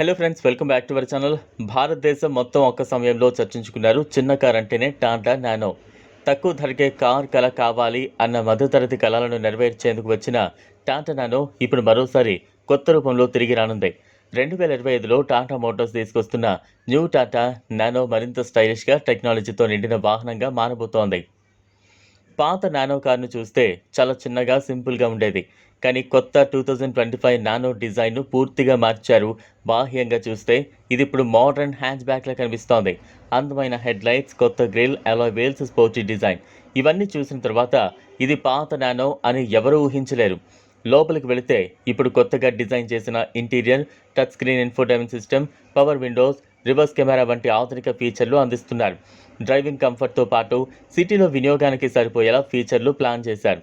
Hello friends welcome back to our channel భారతదేశం మొత్తం ఒక్క సమయంలో చర్చించుకున్నారు. చిన్న కార్ అంటేనే టాటా నానో. తక్కువ ధరకే కార్ కళ కావాలి అన్న మధ్యతరగతి కళలను నెరవేర్చేందుకు వచ్చిన టాటా నానో ఇప్పుడు మరోసారి కొత్త రూపంలో తిరిగి రానుంది. రెండు వేల ఇరవై ఐదులో టాటా మోటార్స్ తీసుకొస్తున్న న్యూ టాటా నానో మరింత స్టైలిష్గా టెక్నాలజీతో నిండిన వాహనంగా మారబోతోంది. పాత నానో కార్ను చూస్తే చాలా చిన్నగా సింపుల్గా ఉండేది. కానీ కొత్త two thousand twenty five nano డిజైన్ను పూర్తిగా మార్చారు. బాహ్యంగా చూస్తే ఇది ఇప్పుడు మోడర్న్ హ్యాండ్ బ్యాక్లా కనిపిస్తోంది. అందమైన హెడ్ లైట్స్ కొత్త grill alloy wheels sporty design. ఇవన్నీ చూసిన తర్వాత ఇది పాత నానో అని ఎవరూ ఊహించలేరు. లోపలికి వెళితే ఇప్పుడు కొత్తగా డిజైన్ చేసిన interior touch screen infotainment system power windows reverse camera వంటి ఆధునిక ఫీచర్లు అందిస్తున్నారు. డ్రైవింగ్ కంఫర్ట్తో పాటు సిటీలో వినియోగానికి సరిపోయేలా ఫీచర్లు ప్లాన్ చేశారు.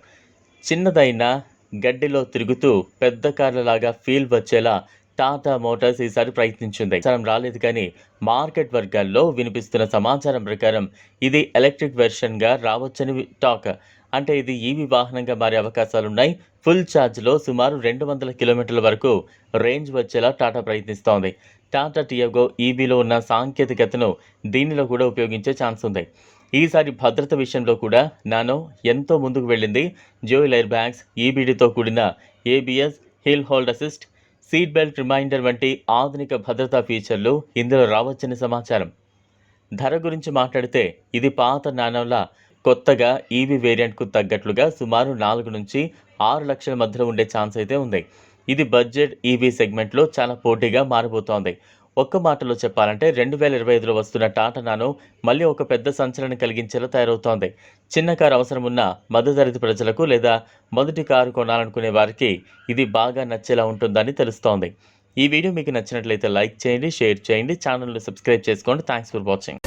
చిన్నదైన గడ్డిలో తిరుగుతూ పెద్ద కార్లలాగా ఫీల్ వచ్చేలా టాటా మోటార్స్ ఈసారి ప్రయత్నించింది. సమాచారం రాలేదు కానీ మార్కెట్ వర్గాల్లో వినిపిస్తున్న సమాచారం ప్రకారం ఇది ఎలక్ట్రిక్ వెర్షన్గా రావచ్చని టాక్ అంటే ఇది ఈవీ వాహనంగా మారే అవకాశాలున్నాయి. ఫుల్ ఛార్జ్లో సుమారు రెండు వందల కిలోమీటర్ల వరకు రేంజ్ వచ్చేలా టాటా ప్రయత్నిస్తోంది. టాటా టియాగో ఈవీలో ఉన్న సాంకేతికతను దీనిలో కూడా ఉపయోగించే ఛాన్స్ ఉంది. ఈసారి భద్రత విషయంలో కూడా నానో ఎంతో ముందుకు వెళ్ళింది. జోయిల్ ఎయిర్ బ్యాగ్స్ ఈబీడీతో కూడిన ABS hill hold assist seat belt reminder వంటి ఆధునిక భద్రతా ఫీచర్లు ఇందులో రావచ్చని సమాచారం. ధర గురించి మాట్లాడితే ఇది పాత నానోలా కొత్తగా ఈవీ వేరియంట్కు తగ్గట్లుగా సుమారు నాలుగు నుంచి ఆరు లక్షల మధ్యలో ఉండే ఛాన్స్ అయితే ఉంది. ఇది బడ్జెట్ ఈవీ సెగ్మెంట్లో చాలా పోటీగా మారిపోతోంది ఒక్క మాటలో చెప్పాలంటే రెండు వేల ఇరవై ఐదులో వస్తున్న టాటా నానో మళ్ళీ ఒక పెద్ద సంచలనం కలిగించేలా తయారవుతోంది. చిన్న కారు అవసరం ఉన్న మధ్యతరగతి ప్రజలకు లేదా మొదటి కారు కొనాలనుకునే వారికి ఇది బాగా నచ్చేలా ఉంటుందని తెలుస్తోంది. ఈ వీడియో మీకు నచ్చినట్లయితే లైక్ చేయండి షేర్ చేయండి ఛానల్ను సబ్స్క్రైబ్ చేసుకోండి. Thanks for watching.